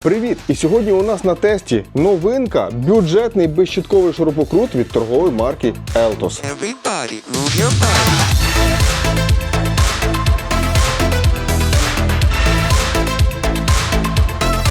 Привіт! І сьогодні у нас на тесті новинка бюджетний безщітковий шурупокрут від торгової марки Eltos. Everybody, move your body.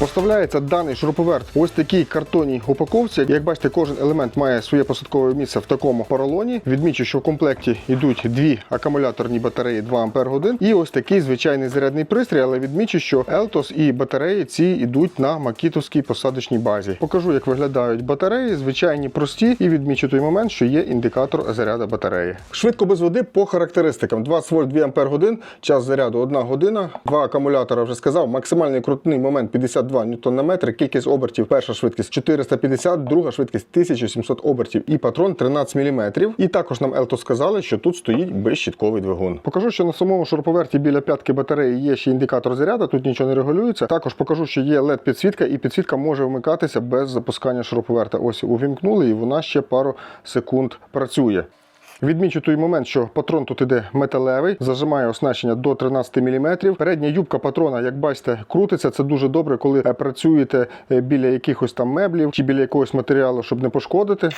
Поставляється даний шуруповерт ось такій картонній упаковці. Як бачите, кожен елемент має своє посадкове місце в такому поролоні. Відмічу, що в комплекті йдуть дві акумуляторні батареї 2 Ампер годин і ось такий звичайний зарядний пристрій. Але відмічу, що Eltos і батареї ці йдуть на макітовській посадочній базі. Покажу, як виглядають батареї, звичайні прості, і відмічу той момент, що є індикатор заряду батареї. Швидко без води по характеристикам: 20 вольт 2 Ампер годин, час заряду 1 година, два акумулятора вже сказав. Максимальний крутний момент 52 ньютон на метр, кількість обертів. Перша швидкість 450, друга швидкість 1700 обертів і патрон 13 мм. І також нам Елто сказали, що тут стоїть безщітковий двигун. Покажу, що на самому шуруповерті біля п'ятки батареї є ще індикатор заряду, тут нічого не регулюється. Також покажу, що є led підсвітка, і підсвітка може вмикатися без запускання шуруповерта. Ось увімкнули, і вона ще пару секунд працює. Відмічу той момент, що патрон тут іде металевий, зажимає оснащення до 13 мм. Передня юбка патрона, як бачите, крутиться. Це дуже добре, коли е, працюєте е, біля якихось там меблів чи біля якогось матеріалу, щоб не пошкодити.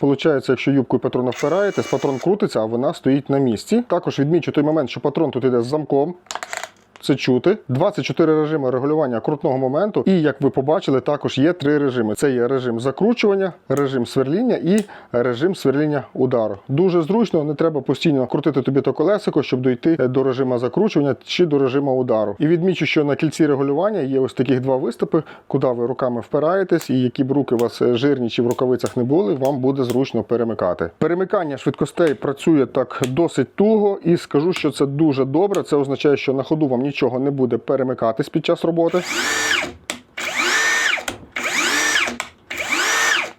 Получається, якщо юбкою патрона впираєте, патрон крутиться, а вона стоїть на місці. Також відмічу той момент, що патрон тут іде з замком. Це чути. 24 режими регулювання крутного моменту. І як ви побачили, також є три режими: це є режим закручування, режим сверління і режим сверління удару. Дуже зручно, не треба постійно крутити тобі то колесико, щоб дойти до режиму закручування чи до режиму удару. І відмічу, що на кільці регулювання є ось таких два виступи, куди ви руками впираєтесь, і які б руки у вас жирні чи в рукавицях не були, вам буде зручно перемикати. Перемикання швидкостей працює так досить туго, і скажу, що це дуже добре. Це означає, що на ходу вам нічого не буде перемикатись під час роботи.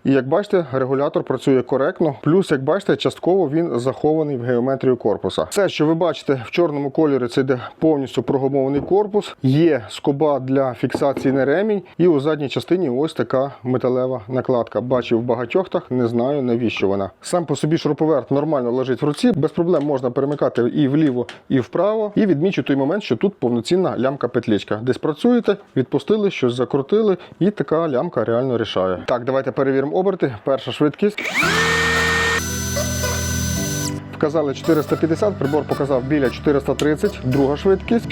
І як бачите, регулятор працює коректно. Плюс, як бачите, частково він захований в геометрію корпуса. Все, що ви бачите в чорному кольорі, це йде повністю прогумований корпус. Є скоба для фіксації на ремінь, і у задній частині ось така металева накладка. Бачив в багатьох, не знаю навіщо вона. Сам по собі шуруповерт нормально лежить в руці, без проблем можна перемикати і вліво, і вправо. І відмічу той момент, що тут повноцінна лямка петлічка. Десь працюєте, відпустили, щось закрутили, і така лямка реально рішає. Так, давайте перевіримо оберти. Перша швидкість. Вказали 450, прибор показав біля 430, друга швидкість.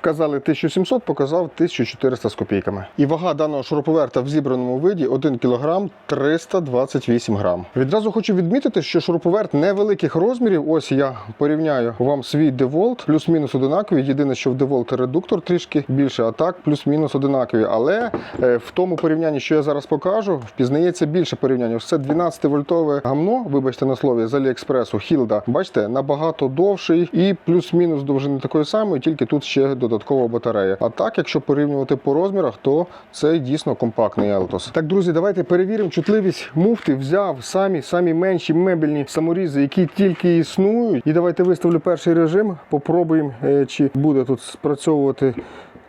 Вказали 1700, показав 1400 з копійками. І вага даного шуруповерта в зібраному виді 1 кг 328 грам. Відразу хочу відмітити, що шуруповерт невеликих розмірів. Ось я порівняю вам свій DeWalt, плюс-мінус одинакові. Єдине, що в DeWalt редуктор трішки більше, а так плюс-мінус одинакові. Але е, в тому порівнянні, що я зараз покажу, впізнається більше порівняння. Ось Це 12 вольтове гамно, вибачте на слові, з Аліекспресу Hilda. Бачите, набагато довший і плюс-мінус довжини такої самої, тільки тут ще додаткова батарея. А так, якщо порівнювати по розмірах, то це дійсно компактний Eltos. Так, друзі, давайте перевіримо чутливість муфти. Взяв самі самі менші мебельні саморізи, які тільки існують. І давайте виставлю перший режим. Попробуємо, е, чи буде тут спрацьовувати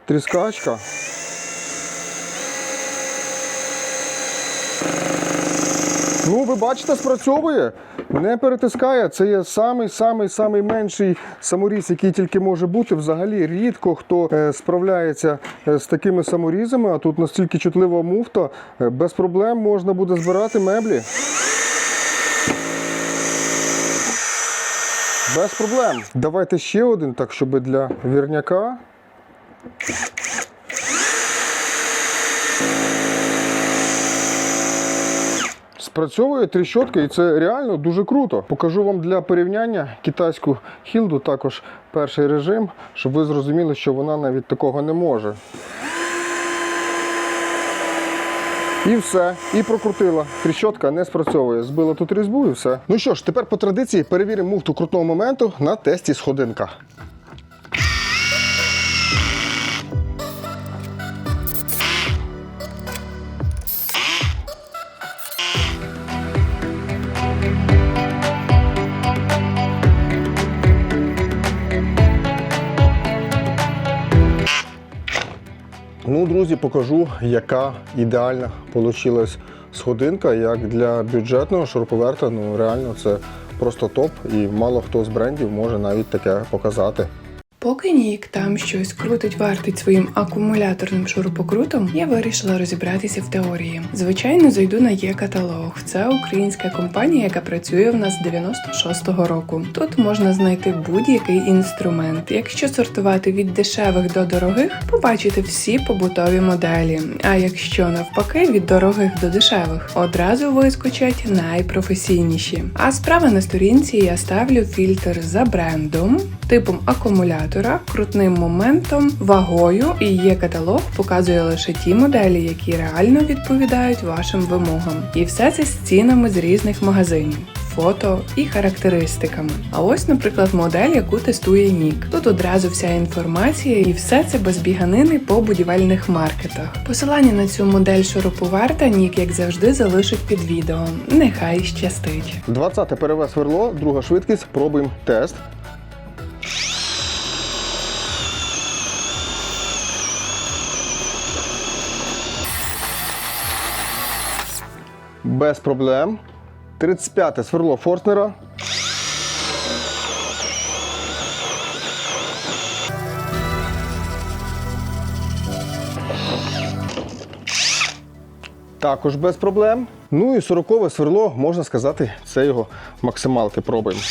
тріскачка. Ну, ви бачите, спрацьовує. Не перетискає. Це є самий самий самий менший саморіз, який тільки може бути. Взагалі рідко хто е, справляється е, з такими саморізами, а тут настільки чутлива муфта, е, без проблем можна буде збирати меблі. Без проблем. Давайте ще один, так щоб для вірняка. Спрацьовує тріщотка, і це реально дуже круто. Покажу вам для порівняння китайську хілду, також перший режим, щоб ви зрозуміли, що вона навіть такого не може. І все, і прокрутила. Тріщотка не спрацьовує. Збила тут різьбу і все. Ну що ж, тепер по традиції перевіримо муфту крутного моменту на тесті сходинка. Ну, друзі, покажу, яка ідеальна вийшла сходинка. Як для бюджетного шуруповерта, ну реально це просто топ, і мало хто з брендів може навіть таке показати. Поки Нік там щось крутить вартить своїм акумуляторним шурупокрутом, я вирішила розібратися в теорії. Звичайно, зайду на є-каталог. Це українська компанія, яка працює в нас з 96-го року. Тут можна знайти будь-який інструмент. Якщо сортувати від дешевих до дорогих, побачите всі побутові моделі. А якщо навпаки від дорогих до дешевих, одразу вискочать найпрофесійніші. А справа на сторінці я ставлю фільтр за брендом, типом акумулятора, крутним моментом, вагою і є каталог показує лише ті моделі, які реально відповідають вашим вимогам. І все це з цінами з різних магазинів. Фото і характеристиками. А ось, наприклад, модель, яку тестує Нік. Тут одразу вся інформація, і все це без біганини по будівельних маркетах. Посилання на цю модель шуруповерта Нік, як завжди, залишить під відео. Нехай щастить. 20 переве сверло, друга швидкість, пробуємо тест. Без проблем. 35 сверло Форснера. Також без проблем. Ну і 40 сверло, можна сказати, це його максималки пробуємо.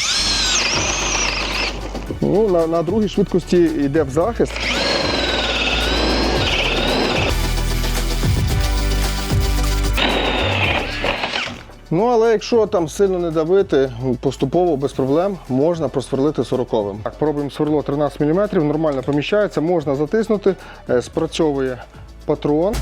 Ну, на, на другій швидкості йде в захист. Ну, але якщо там сильно не давити, поступово без проблем можна просверлити 40-м. Так, пробуємо сверло 13 мм, нормально поміщається, можна затиснути, е, спрацьовує патрон.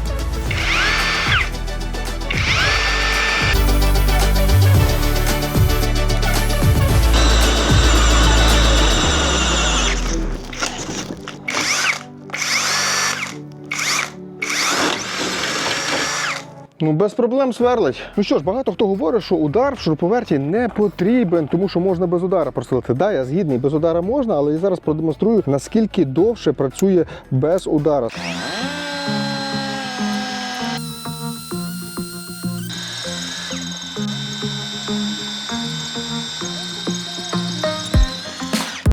Ну, без проблем сверлить. Ну що ж, багато хто говорить, що удар в шуруповерті не потрібен, тому що можна без удара просилити. Да, я згідний, без удара можна, але я зараз продемонструю, наскільки довше працює без удара.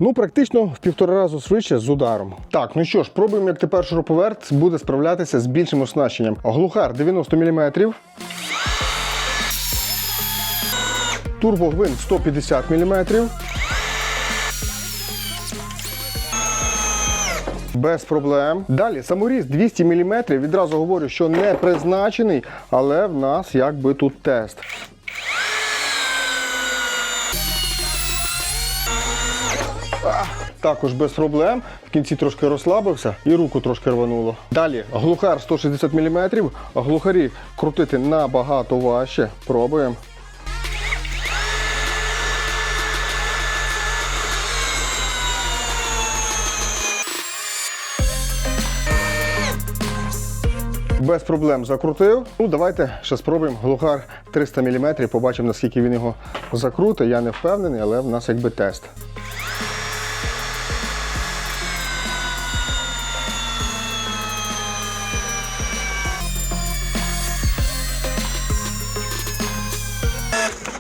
Ну, практично в півтора разу швидше з ударом. Так, ну що ж, пробуємо, як тепер шуруповерт буде справлятися з більшим оснащенням. Глухар 90 мм. Турбогвин 150 мм. Без проблем. Далі саморіз 200 мм. Відразу говорю, що не призначений, але в нас якби тут тест. Також без проблем. В кінці трошки розслабився і руку трошки рвануло. Далі глухар 160 мм. Глухарі крутити набагато важче. Пробуємо. Без проблем закрутив. Ну, давайте ще спробуємо глухар 300 мм. Побачимо, наскільки він його закрутить. Я не впевнений, але в нас якби тест.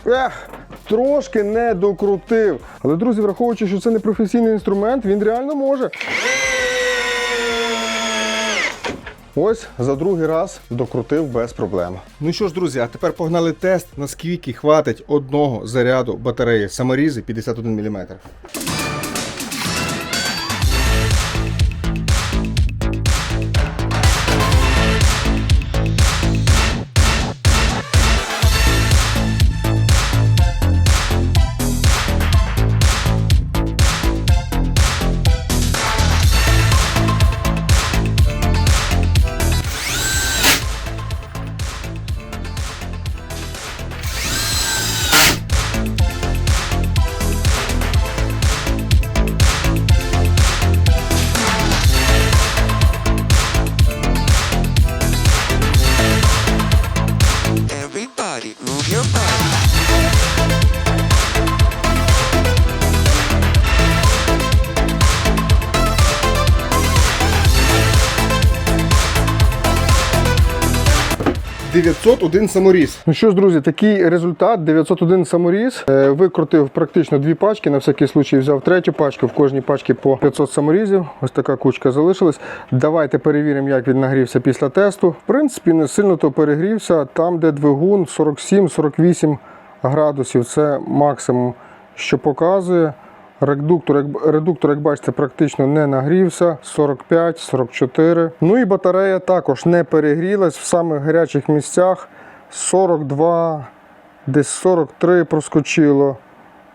Ех, трошки не докрутив. Але, друзі, враховуючи, що це не професійний інструмент, він реально може. Ось за другий раз докрутив без проблем. Ну що ж, друзі, а тепер погнали тест, наскільки хватить одного заряду батареї саморізи 51 мм. 901 саморіз. Ну що ж, друзі, такий результат 901 саморіз. Е, Викрутив практично дві пачки. На всякий случай взяв третю пачку. В кожній пачці по 500 саморізів. Ось така кучка залишилась. Давайте перевіримо, як він нагрівся після тесту. В принципі, не сильно то перегрівся. Там, де двигун 47-48 градусів, це максимум, що показує. Редуктор, як, редуктор, як бачите, практично не нагрівся 45-44. Ну і батарея також не перегрілась в самих гарячих місцях 42, десь 43 проскочило.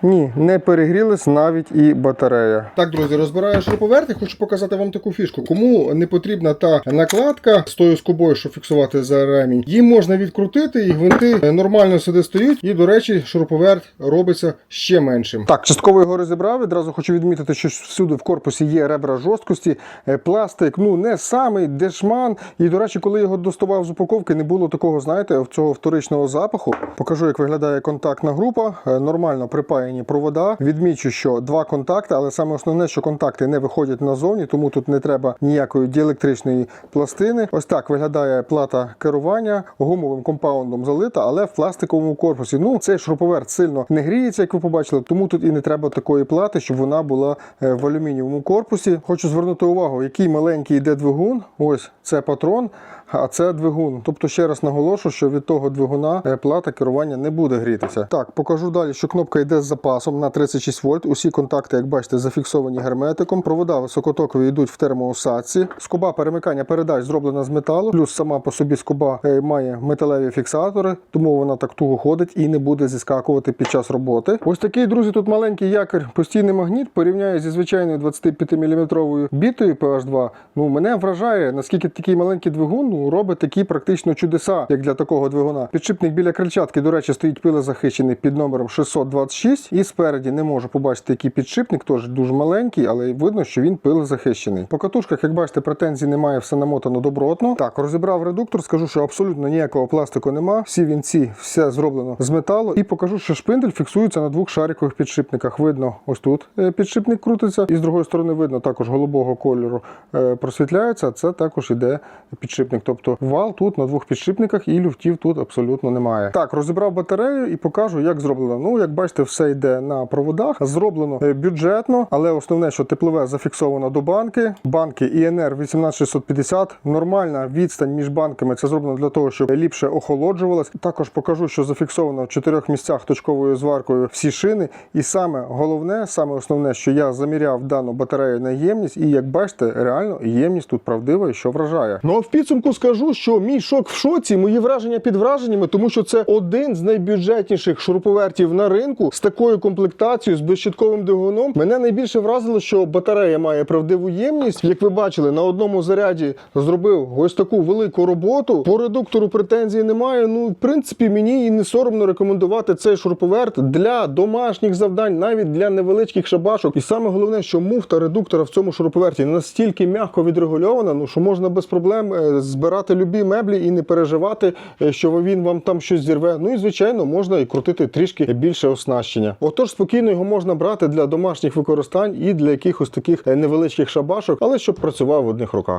Ні, не перегрілась навіть і батарея. Так, друзі, розбираю шуруповерт і хочу показати вам таку фішку. Кому не потрібна та накладка з тою скобою, щоб фіксувати за ремінь, її можна відкрутити, і гвинти нормально сюди стають. І, до речі, шуруповерт робиться ще меншим. Так, частково його розібрав. Відразу хочу відмітити, що всюди в корпусі є ребра жорсткості, Е, пластик, ну не самий дешман. І, до речі, коли його доставав з упаковки, не було такого, знаєте, цього вторичного запаху. Покажу, як виглядає контактна група. Е, Нормально припаяні провода. Відмічу, що два контакти, але саме основне, що контакти не виходять назовні, тому тут не треба ніякої діелектричної пластини. Ось так виглядає плата керування гумовим компаундом залита, але в пластиковому корпусі. Ну, цей шуруповерт сильно не гріється, як ви побачили, тому тут і не треба такої плати, щоб вона була е, в алюмінієвому корпусі. Хочу звернути увагу, який маленький йде двигун. Ось це патрон. А це двигун. Тобто ще раз наголошу, що від того двигуна е, плата керування не буде грітися. Так, покажу далі, що кнопка йде з запасом на 36 вольт. Усі контакти, як бачите, зафіксовані герметиком. Провода високотокові йдуть в термоусадці. Скоба перемикання передач зроблена з металу. Плюс сама по собі скоба е, має металеві фіксатори, тому вона так туго ходить і не буде зіскакувати під час роботи. Ось такий, друзі, тут маленький якір, постійний магніт. Порівняю зі звичайною 25 мм бітою PH2. Ну мене вражає, наскільки такий маленький двигун робить такі практично чудеса, як для такого двигуна. Підшипник біля крильчатки, до речі, стоїть пилозахищений під номером 626. І спереді не можу побачити, який підшипник, теж дуже маленький, але видно, що він пилозахищений. По катушках, як бачите, претензій немає, все намотано добротно. Так, розібрав редуктор, скажу, що абсолютно ніякого пластику нема. Всі вінці, все зроблено з металу. І покажу, що шпиндель фіксується на двох шарикових підшипниках. Видно, ось тут е, підшипник крутиться, і з другої сторони видно також голубого кольору е, просвітляється. Це також іде підшипник. Тобто вал тут на двох підшипниках і люфтів тут абсолютно немає. Так, розібрав батарею і покажу, як зроблено. Ну, як бачите, все йде на проводах. Зроблено е, бюджетно, але основне, що теплове зафіксовано до банки. Банки ІНР 18650. Нормальна відстань між банками. Це зроблено для того, щоб ліпше охолоджувалось. Також покажу, що зафіксовано в чотирьох місцях точковою зваркою всі шини. І саме головне, саме основне, що я заміряв дану батарею на ємність, і як бачите, реально ємність тут правдива і що вражає. Ну а в підсумку скажу, що мій шок в шоці, мої враження під враженнями, тому що це один з найбюджетніших шуруповертів на ринку з такою комплектацією, з безщитковим двигуном. Мене найбільше вразило, що батарея має правдиву ємність. Як ви бачили, на одному заряді зробив ось таку велику роботу. По редуктору претензій немає. Ну, в принципі, мені і не соромно рекомендувати цей шуруповерт для домашніх завдань, навіть для невеличких шабашок. І саме головне, що муфта редуктора в цьому шуруповерті настільки м'яко відрегульована, ну що можна без проблем е, збирати любі меблі і не переживати, е, що він вам там щось зірве. Ну і звичайно, можна і крутити трішки більше оснащення. Отож, спокійно його можна брати для домашніх використань і для якихось таких е, невеличких шабашок, але щоб працював в одних руках.